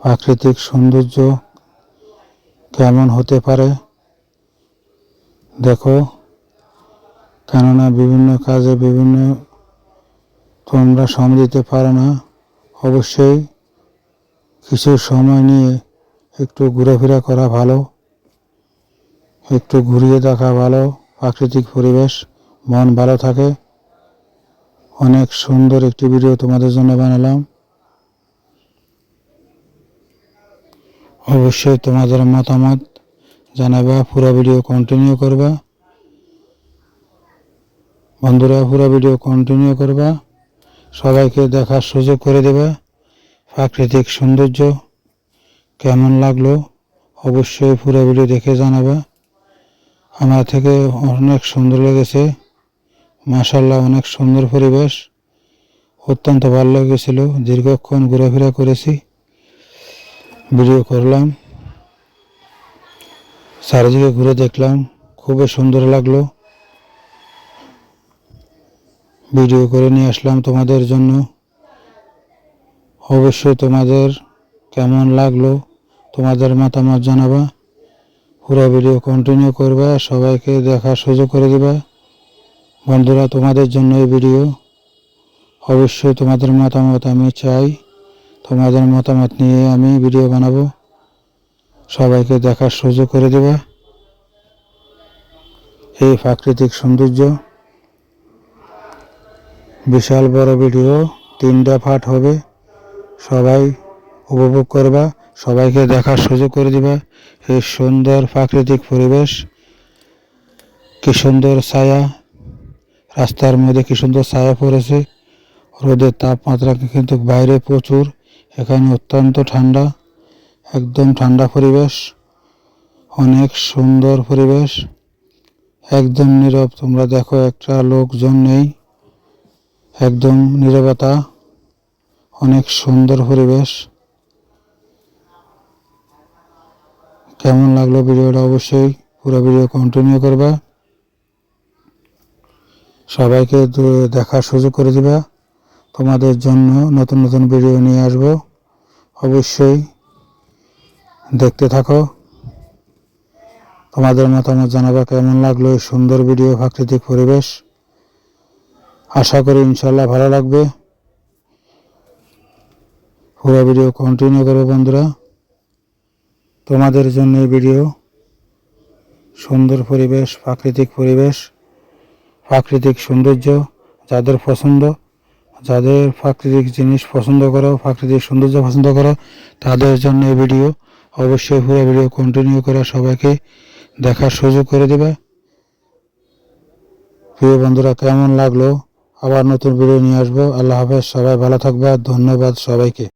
প্রাকৃতিক সৌন্দর্য কেমন হতে পারে? দেখো, কেননা বিভিন্ন কাজে বিভিন্ন তোমরা সময় দিতে পারো না। অবশ্যই কিছু সময় নিয়ে একটু ঘোরাফেরা করা ভালো, একটু ঘুরিয়ে দেখা ভালো, প্রাকৃতিক পরিবেশ, মন ভালো থাকে। অনেক সুন্দর একটি ভিডিও তোমাদের জন্য বানালাম। অবশ্যই তোমাদের মতামত জানাবা, পুরো ভিডিও কন্টিনিউ করবা। বন্ধুরা, পুরো ভিডিও কন্টিনিউ করবা। সবাইকে দেখার সুযোগ করে দেবা। প্রাকৃতিক সৌন্দর্য কেমন লাগল অবশ্যই পুরো ভিডিও দেখে জানাবা। আমার থেকে অনেক সুন্দর লেগেছে। মাশাল্লাহ অনেক সুন্দর পরিবেশ। অত্যন্ত ভালো লেগেছিল। দীর্ঘক্ষণ ঘোরাফেরা করেছি। ভিডিও করলাম, চারিদিকে ঘুরে দেখলাম, খুবই সুন্দর লাগল। ভিডিও করে নিয়ে আসলাম তোমাদের জন্য। অবশ্যই তোমাদের কেমন লাগল, তোমাদের মতামত জানাবা। পুরো ভিডিও কন্টিনিউ করবা, সবাইকে দেখার সুযোগ করে দিবা। বন্ধুরা, তোমাদের জন্য এই ভিডিও। অবশ্যই তোমাদের মতামত আমি চাই। তোমাদের মতামত নিয়ে আমি ভিডিও বানাবো। সবাইকে দেখার সুযোগ করে দেবা। এই প্রাকৃতিক সৌন্দর্য। বিশাল বড় ভিডিও, তিনটা পার্ট হবে। সবাই উপভোগ করবা, সবাইকে দেখার সুযোগ করে দিবা। এই সুন্দর প্রাকৃতিক পরিবেশ। কি সুন্দর ছায়া। রাস্তার মধ্যে কি সুন্দর ছায়া পড়েছে। রোদের তাপমাত্রা কিন্তু বাইরে প্রচুর। এখানে অত্যন্ত ঠান্ডা, একদম ঠান্ডা পরিবেশ, অনেক সুন্দর পরিবেশ, একদম নীরব। তোমরা দেখো একটা লোকজন নেই, একদম নীরবতা, অনেক সুন্দর পরিবেশ। কেমন লাগল ভিডিওটা অবশ্যই পুরো ভিডিও কন্টিনিউ করবা। সবাইকে দেখার সুযোগ করে দিবা। তোমাদের জন্য নতুন নতুন ভিডিও নিয়ে আসব। অবশ্যই দেখতে থাকো। তোমাদের মতামত জানাবা কেমন লাগল সুন্দর ভিডিও প্রাকৃতিক পরিবেশ? আশা করি ইনশাল্লাহ ভালো লাগবে। পুরো ভিডিও কন্টিনিউ করবে বন্ধুরা। তোমাদের জন্য এই ভিডিও সুন্দর পরিবেশ, প্রাকৃতিক পরিবেশ, প্রাকৃতিক সৌন্দর্য, যাদের পছন্দ যাদের প্রাকৃতিক জিনিস পছন্দ করো, প্রাকৃতিক সৌন্দর্য পছন্দ করো, তাদের জন্য এই ভিডিও অবশ্যই পুরো ভিডিও কন্টিনিউ করে সবাইকে দেখার সুযোগ করে দেবে। প্রিয় বন্ধুরা, কেমন লাগল? আবার নতুন ভিডিও নিয়ে আসব। আল্লাহ হাফেজ, সবাই ভালো থাকবে। ধন্যবাদ সবাইকে।